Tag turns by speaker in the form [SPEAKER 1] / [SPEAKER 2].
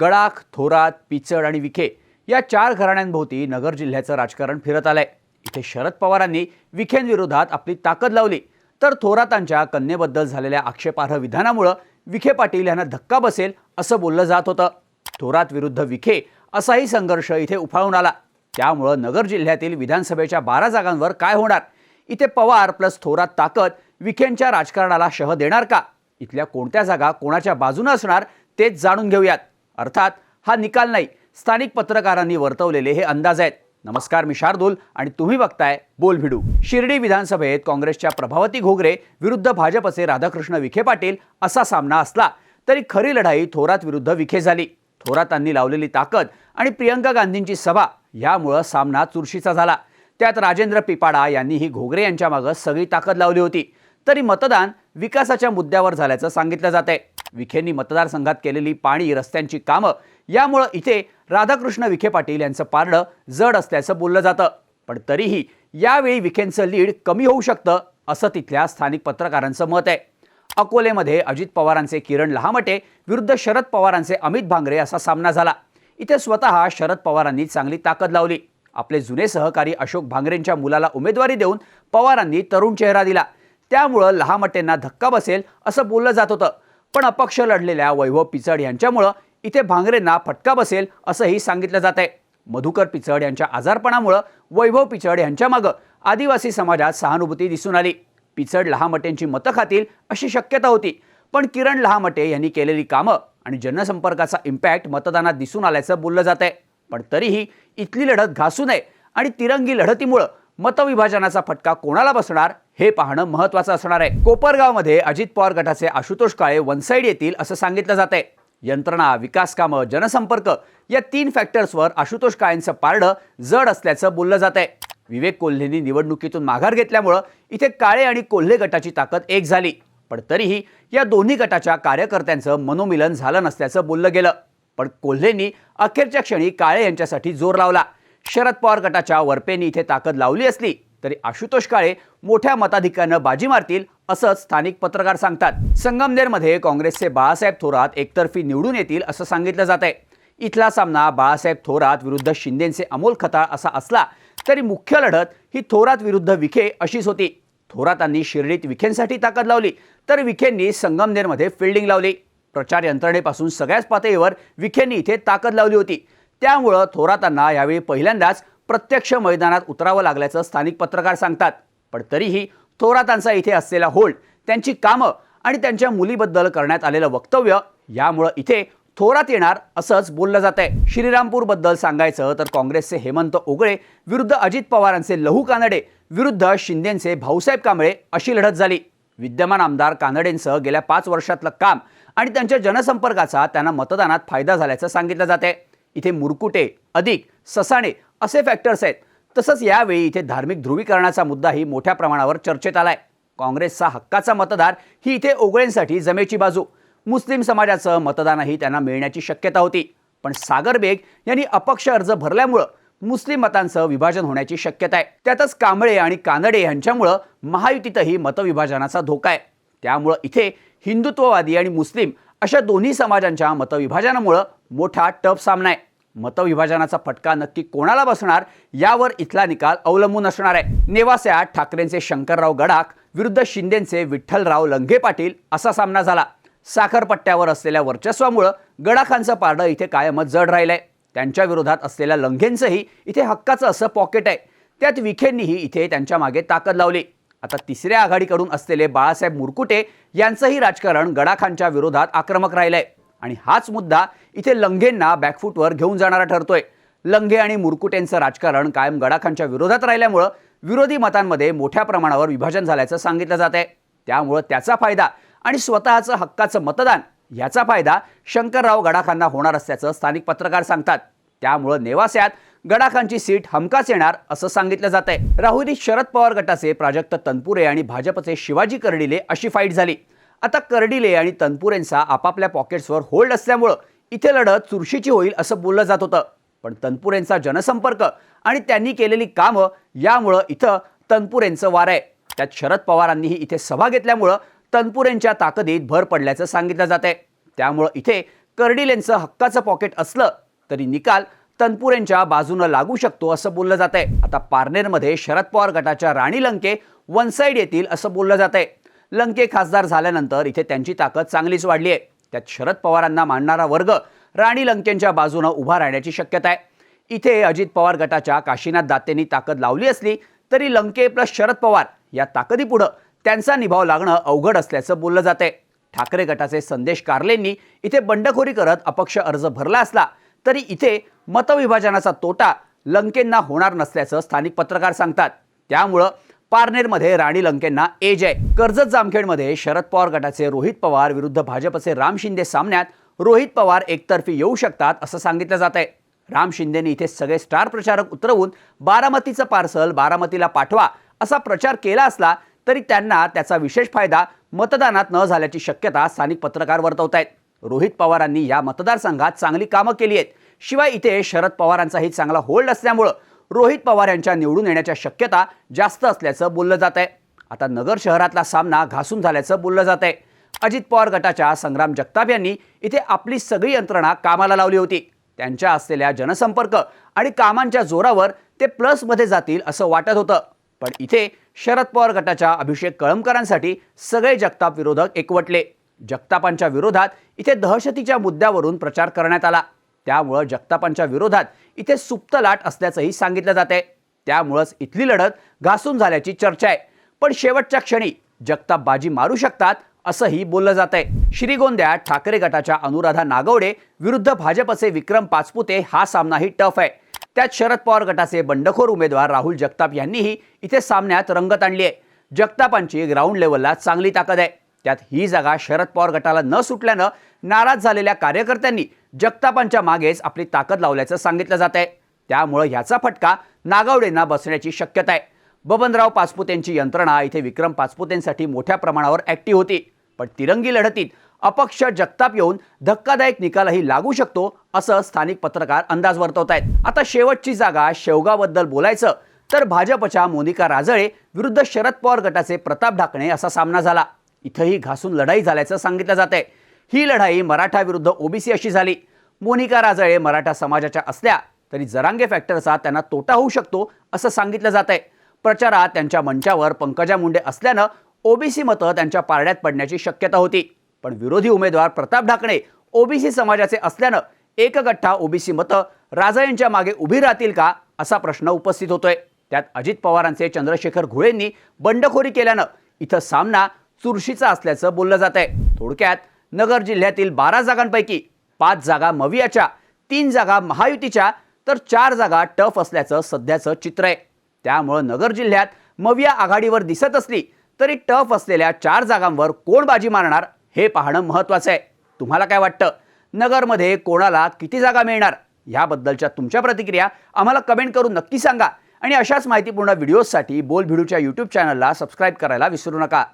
[SPEAKER 1] गडाख थोरात पिचड आणि विखे या चार घराण्यांभोवती नगर जिल्ह्याचं राजकारण फिरत आलंय. इथे शरद पवारांनी विखेंविरोधात आपली ताकद लावली. तर थोरातांच्या कन्येबद्दल झालेल्या आक्षेपार्ह विधानामुळं विखे पाटील यांना धक्का बसेल असं बोललं जात होतं. थोरात विरुद्ध विखे असाही संघर्ष इथे उफाळून आला. त्यामुळं नगर जिल्ह्यातील विधानसभेच्या बारा जागांवर काय होणार? इथे पवार प्लस थोरात ताकद विखेंच्या राजकारणाला शह देणार का? इथल्या कोणत्या जागा कोणाच्या बाजूनं असणार तेच जाणून घेऊयात. अर्थात हा निकाल नाही स्थानिक पत्रकारांनी वर्तवलेले हे अंदाज आहेत. नमस्कार मी शार्दूल आणि तुम्ही बघताय बोल भिडू शिर्डी विधानसभेत काँग्रेसच्या प्रभावती घोगरे विरुद्ध भाजपचे राधाकृष्ण विखे पाटील असा सामना असला तरी खरी लढाई थोरात विरुद्ध विखे झाली. थोरातांनी लावलेली ताकद आणि प्रियंका गांधींची सभा यामुळं सामना चुरशीचा झाला. त्यात राजेंद्र पिपाडा यांनीही घोगरे यांच्या मागं सगळी ताकद लावली होती. तरी मतदान विकासाच्या मुद्द्यावर झाल्याचं सांगितलं जात आहे विखेंनी मतदारसंघात केलेली पाणी रस्त्यांची कामं यामुळं इथे राधाकृष्ण विखे पाटील यांचं पारडं जड असल्याचं बोललं जातं. पण तरीही यावेळी विखेंचं लीड कमी होऊ शकतं असं तिथल्या स्थानिक पत्रकारांचं मत आहे. अकोलेमध्ये अजित पवारांचे किरण लहामटे विरुद्ध शरद पवारांचे अमित भांगरे असा सामना झाला. इथे स्वतः शरद पवारांनी चांगली ताकद लावली. आपले जुने सहकारी अशोक भांगरेंच्या मुलाला उमेदवारी देऊन पवारांनी तरुण चेहरा दिला. त्यामुळं लहामटेंना धक्का बसेल असं बोललं जात होतं. पण अपक्ष लढलेल्या वैभव पिचड यांच्यामुळं इथे भांगरेंना फटका बसेल असंही सांगितलं जात आहे मधुकर पिचड यांच्या आजारपणामुळं वैभव पिचड यांच्यामागं आदिवासी समाजात सहानुभूती दिसून आली. पिचड लहामटेंची मतं खातील अशी शक्यता होती. पण किरण लहामटे यांनी केलेली कामं आणि जनसंपर्काचा इम्पॅक्ट मतदानात दिसून आल्याचं बोललं जात आहे पण तरीही इथली लढत घासू नये आणि तिरंगी लढतीमुळं मतविभाजनाचा फटका कोणाला बसणार हे पाहणं महत्वाचं असणार आहे. कोपरगावमध्ये अजित पवार गटाचे आशुतोष काळे वनसाईड येतील असं सांगितलं जात आहे यंत्रणा विकास कामं जनसंपर्क या तीन फॅक्टर्सवर आशुतोष काळेंचं पारडं जड असल्याचं बोललं जात आहे विवेक कोल्हेंनी निवडणुकीतून माघार घेतल्यामुळं इथे काळे आणि कोल्हे गटाची ताकद एक झाली. पण तरीही या दोन्ही गटाच्या कार्यकर्त्यांचं मनोमिलन झालं नसल्याचं बोललं गेलं. पण कोल्हेंनी अखेरच्या क्षणी काळे यांच्यासाठी जोर लावला. शरद पवार गटाच्या वरपेनी इथे ताकद लावली असली तरी आशुतोष काळे मोठ्या मताधिक्यानं बाजी मारतील असंच स्थानिक पत्रकार सांगतात. संगमनेरमध्ये काँग्रेसचे बाळासाहेब थोरात एकतर्फी निवडून येतील असं सांगितलं जात आहे इथला सामना बाळासाहेब थोरात विरुद्ध शिंदेचे अमोल खताळ असा असला तरी मुख्य लढत ही थोरात विरुद्ध विखे अशीच होती. थोरातांनी शिर्डीत विखेंसाठी ताकद लावली तर विखेंनी संगमनेरमध्ये फिल्डिंग लावली. प्रचार यंत्रणेपासून सगळ्याच पातळीवर विखेंनी इथे ताकद लावली होती. त्यामुळं थोरातांना यावेळी पहिल्यांदाच प्रत्यक्ष मैदानात उतरावं लागल्याचं स्थानिक पत्रकार सांगतात. पण तरीही थोरातांचा इथे असलेला होल्ड त्यांची कामं आणि त्यांच्या मुलीबद्दल करण्यात आलेलं वक्तव्य यामुळं इथे थोरात येणार असंच बोललं जात आहे श्रीरामपूरबद्दल सांगायचं तर काँग्रेसचे हेमंत ओगळे विरुद्ध अजित पवारांचे लहू कानडे विरुद्ध शिंदेंचे भाऊसाहेब कांबळे अशी लढत झाली. विद्यमान आमदार कानडेंसह गेल्या पाच वर्षातलं काम आणि त्यांच्या जनसंपर्काचा त्यांना मतदानात फायदा झाल्याचं सांगितलं जात आहे इथे मुरकुटे अधिक ससाणे असे फॅक्टर्स आहेत. तसंच यावेळी इथे धार्मिक ध्रुवीकरणाचा मुद्दाही मोठ्या प्रमाणावर चर्चेत आलाय. काँग्रेसचा हक्काचा मतदार ही इथे ओगळेंसाठी जमेची बाजू. मुस्लिम समाजाचं मतदानही त्यांना मिळण्याची शक्यता होती. पण सागर बेग यांनी अपक्ष अर्ज भरल्यामुळं मुस्लिम मतांचं विभाजन होण्याची शक्यता आहे. त्यातच कांबळे आणि कानडे यांच्यामुळं महायुतीतही मतविभाजनाचा धोका आहे. त्यामुळं इथे हिंदुत्ववादी आणि मुस्लिम अशा दोन्ही समाजांच्या मतविभाजनामुळं मोठा टप सामना आहे. मतविभाजनाचा फटका नक्की कोणाला बसणार यावर इथला निकाल अवलंबून असणार आहे. नेवास्यात ठाकरेंचे शंकरराव गडाख विरुद्ध शिंदेचे विठ्ठलराव लंघे पाटील असा सामना झाला. साखरपट्ट्यावर असलेल्या वर्चस्वामुळं गडाखांचं पारडं इथे कायमच जड राहिलंय. त्यांच्या विरोधात असलेल्या लंघेंचंही इथे हक्काचं असं पॉकेट आहे. त्यात विखेंनीही इथे त्यांच्या मागे ताकद लावली. आता तिसऱ्या आघाडीकडून असलेले बाळासाहेब मुरकुटे यांचंही राजकारण गडाखांच्या विरोधात आक्रमक राहिलंय. आणि हाच मुद्दा इथे लंघेंना बॅकफूटवर घेऊन जाणारा ठरतोय. लंघे आणि मुरकुटेंचं राजकारण कायम गडाखांच्या विरोधात राहिल्यामुळं विरोधी मतांमध्ये मोठ्या प्रमाणावर विभाजन झाल्याचं सांगितलं जात आहे. त्यामुळं त्याचा फायदा आणि स्वतःचं हक्काचं मतदान याचा फायदा शंकरराव गडाखांना होणार असल्याचं स्थानिक पत्रकार सांगतात. त्यामुळं नेवास्यात गडाखांची सीट हमकाच येणार असं सांगितलं जात आहे राहुरी शरद पवार गटाचे प्राजक्त तनपुरे आणि भाजपचे शिवाजी कर्डिले अशी फाईट झाली. आता कर्डिले आणि तनपुरेंचा आपापल्या पॉकेट्सवर होल्ड असल्यामुळं इथे लढत चुरशीची होईल असं बोललं जात होतं. पण तनपुरेंचा जनसंपर्क आणि त्यांनी केलेली कामं यामुळं इथं तनपुरेंचं वार आहे. त्यात शरद पवारांनीही इथे सभा घेतल्यामुळं तनपुरेंच्या ताकदीत भर पडल्याचं सांगितलं जात आहे त्यामुळं इथे कर्डिलेंचं हक्काचं पॉकेट असलं तरी निकाल तनपुरेंच्या बाजूनं लागू शकतो असं बोललं जात आहे आता पारनेरमध्ये शरद पवार गटाच्या राणी लंके वन साईड येतील असं बोललं जात आहे लंके खासदार झाल्यानंतर इथे त्यांची ताकद चांगलीच वाढली आहे. त्यात शरद पवारांना मानणारा वर्ग राणी लंकेंच्या बाजूनं उभा राहण्याची शक्यता आहे. इथे अजित पवार गटाच्या काशीनाथ दातेंनी ताकद लावली असली तरी लंके प्लस शरद पवार या ताकदीपुढं त्यांचा निभाव लागणं अवघड असल्याचं बोललं जात आहे ठाकरे गटाचे संदेश कारलेंनी इथे बंडखोरी करत अपक्ष अर्ज भरला असला तरी इथे मतविभाजनाचा तोटा लंकेंना होणार नसल्याचं स्थानिक पत्रकार सांगतात. त्यामुळं पारनेरमध्ये राणी लंकेंना एज आहे कर्जत जामखेडमध्ये शरद पवार गटाचे रोहित पवार विरुद्ध भाजपचे राम शिंदे सामन्यात रोहित पवार एकतर्फी येऊ शकतात असं सांगितलं जात आहे. राम शिंदेनी इथे सगळे स्टार प्रचारक उतरवून बारामतीचं पार्सल बारामतीला पाठवा असा प्रचार केला असला तरी त्यांना त्याचा विशेष फायदा मतदानात न झाल्याची शक्यता स्थानिक पत्रकार वर्तवत आहेत रोहित पवारांनी या मतदारसंघात चांगली कामं केली आहेत. शिवाय इथे शरद पवारांचाही चांगला होल्ड असल्यामुळं रोहित पवार यांच्या निवडून येण्याच्या शक्यता जास्त असल्याचं बोललं जात आहे आता नगर शहरातला सामना घासून झाल्याचं बोललं जात आहे अजित पवार गटाच्या संग्राम जगताप यांनी इथे आपली सगळी यंत्रणा कामाला लावली होती. त्यांच्या असलेल्या जनसंपर्क आणि कामांच्या जोरावर ते प्लसमध्ये जातील असं वाटत होतं. पण इथे शरद पवार गटाच्या अभिषेक कळमकरांसाठी सगळे जगताप विरोधक एकवटले. जगतापांच्या विरोधात इथे दहशतीच्या मुद्द्यावरून प्रचार करण्यात आला. त्यामुळं जगतापांच्या विरोधात इथे सुप्त लाट असल्याचंही सांगितलं जात आहे त्यामुळंच इथली लढत घासून झाल्याची चर्चा आहे. पण शेवटच्या क्षणी जगताप बाजी मारू शकतात असंही बोललं जात आहे श्रीगोंद्यात ठाकरे गटाच्या अनुराधा नागवडे विरुद्ध भाजपचे विक्रम पाचपुते हा सामनाही टफ आहे. त्यात शरद पवार गटाचे बंडखोर उमेदवार राहुल जगताप यांनीही इथे सामन्यात रंगत आणली आहे. जगतापांची ग्राउंड लेवलला चांगली ताकद आहे. त्यात ही जागा शरद पवार गटाला न सुटल्यानं नाराज झालेल्या कार्यकर्त्यांनी जगतापांच्या मागेच आपली ताकद लावल्याचं सांगितलं जात आहे. त्यामुळं ह्याचा फटका नागावडेंना बसण्याची शक्यता आहे. बबनराव पाचपुतेंची यंत्रणा इथे विक्रम पाचपुतेंसाठी मोठ्या प्रमाणावर ॲक्टिव्ह होती. पण तिरंगी लढतीत अपक्ष जगताप येऊन धक्कादायक निकालही लागू शकतो असं स्थानिक पत्रकार अंदाज वर्तवत आहेत. आता शेवटची जागा शेवगाबद्दल बोलायचं तर भाजपच्या मोनिका राजळे विरुद्ध शरद पवार गटाचे प्रताप ढाकणे असा सामना झाला. इथंही घासून लढाई झाल्याचं सांगितलं जात आहे ही लढाई मराठा विरुद्ध ओबीसी अशी झाली. मोनिका राजळे मराठा समाजाच्या असल्या तरी जरांगे फॅक्टरचा त्यांना तोटा होऊ शकतो असं सांगितलं जात आहे प्रचारात त्यांच्या मंचावर पंकजा मुंडे असल्यानं ओबीसी मतं त्यांच्या पारड्यात पडण्याची शक्यता होती. पण विरोधी उमेदवार प्रताप ढाकणे ओबीसी समाजाचे असल्यानं एकगठ्ठा ओबीसी मतं राजा यांच्या मागे उभी राहतील का असा प्रश्न उपस्थित होतोय. त्यात अजित पवारांचे चंद्रशेखर घुळेंनी बंडखोरी केल्यानं इथं सामना चुरशीचा असल्याचं बोललं जात आहे. थोडक्यात नगर जिल्ह्यातील बारा जागांपैकी पाच जागा मवियाच्या तीन जागा महायुतीच्या तर चार जागा टफ असल्याचं सध्याचं चित्र आहे. त्यामुळं नगर जिल्ह्यात मविया आघाडीवर दिसत असली तरी टफ असलेल्या चार जागांवर कोण बाजी मारणार हे पाहणं महत्त्वाचं आहे. तुम्हाला काय वाटतं? नगरमध्ये कोणाला किती जागा मिळणार? ह्याबद्दलच्या तुमच्या प्रतिक्रिया आम्हाला कमेंट करून नक्की सांगा. आणि अशाच माहितीपूर्ण व्हिडिओजसाठी बोल भिडूच्या यूट्यूब चॅनलला सबस्क्राईब करायला विसरू नका.